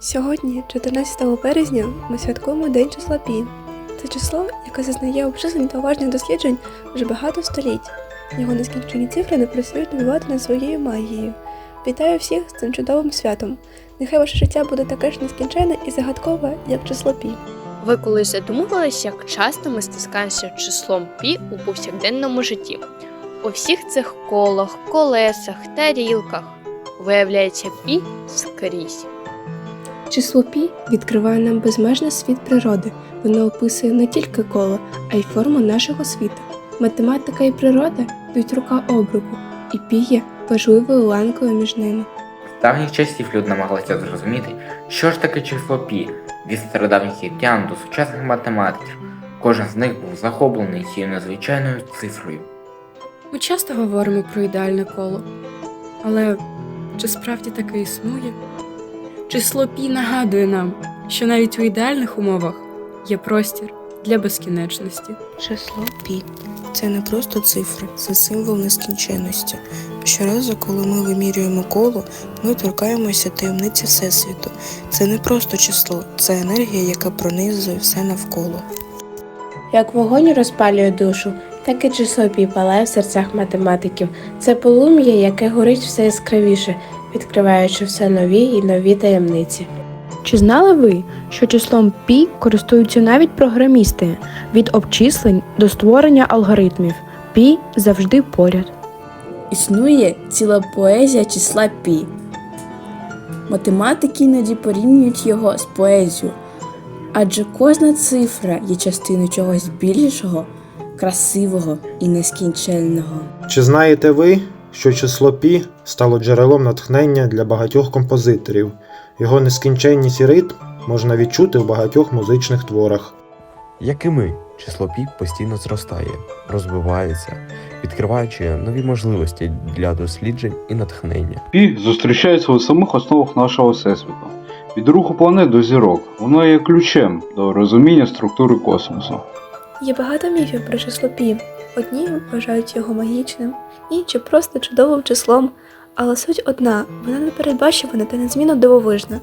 Сьогодні, 14 березня, ми святкуємо День числа Пі. Це число, яке зазнає обчислень та уважних досліджень вже багато століть. Його нескінчені цифри не працюють добивати над своєю магією. Вітаю всіх з цим чудовим святом. Нехай ваше життя буде таке ж нескінченне і загадкове, як число Пі. Ви колись задумувались, як часто ми стискаємося числом пі у повсякденному житті? У всіх цих колах, колесах, тарілках виявляється пі скрізь. Число Пі відкриває нам безмежний світ природи. Воно описує не тільки коло, а й форму нашого світу. Математика і природа йдуть рука об руку, і Пі є важливою ланкою між ними. З давніх часів люди намагалися зрозуміти, що ж таке число пі від стародавніх єгиптян до сучасних математиків. Кожен з них був захоплений цією незвичайною цифрою. Ми часто говоримо про ідеальне коло. Але чи справді таке існує? Число пі нагадує нам, що навіть у ідеальних умовах є простір для безкінечності. Число пі це не просто цифри, це символ нескінченності. Щоразу, коли ми вимірюємо коло, ми торкаємося таємниці Всесвіту. Це не просто число, це енергія, яка пронизує все навколо. Як вогонь розпалює душу, так і число пі палає в серцях математиків. Це полум'я, яке горить все яскравіше, відкриваючи все нові і нові таємниці. Чи знали ви, що числом пі користуються навіть програмісти від обчислень до створення алгоритмів? Пі завжди поряд. Існує ціла поезія числа пі. Математики іноді порівнюють його з поезією, адже кожна цифра є частиною чогось більшого, красивого і нескінченного. Чи знаєте ви, що число пі стало джерелом натхнення для багатьох композиторів? Його нескінченність і ритм можна відчути у багатьох музичних творах. Як і ми, число пі постійно зростає, розвивається, відкриваючи нові можливості для досліджень і натхнення. Пі зустрічається у самих основах нашого всесвіту. Від руху планет до зірок. Воно є ключем до розуміння структури космосу. Є багато міфів про число Пі. Одні вважають його магічним, інші просто чудовим числом. Але суть одна, вона непередбачувана та незмінно дивовижна.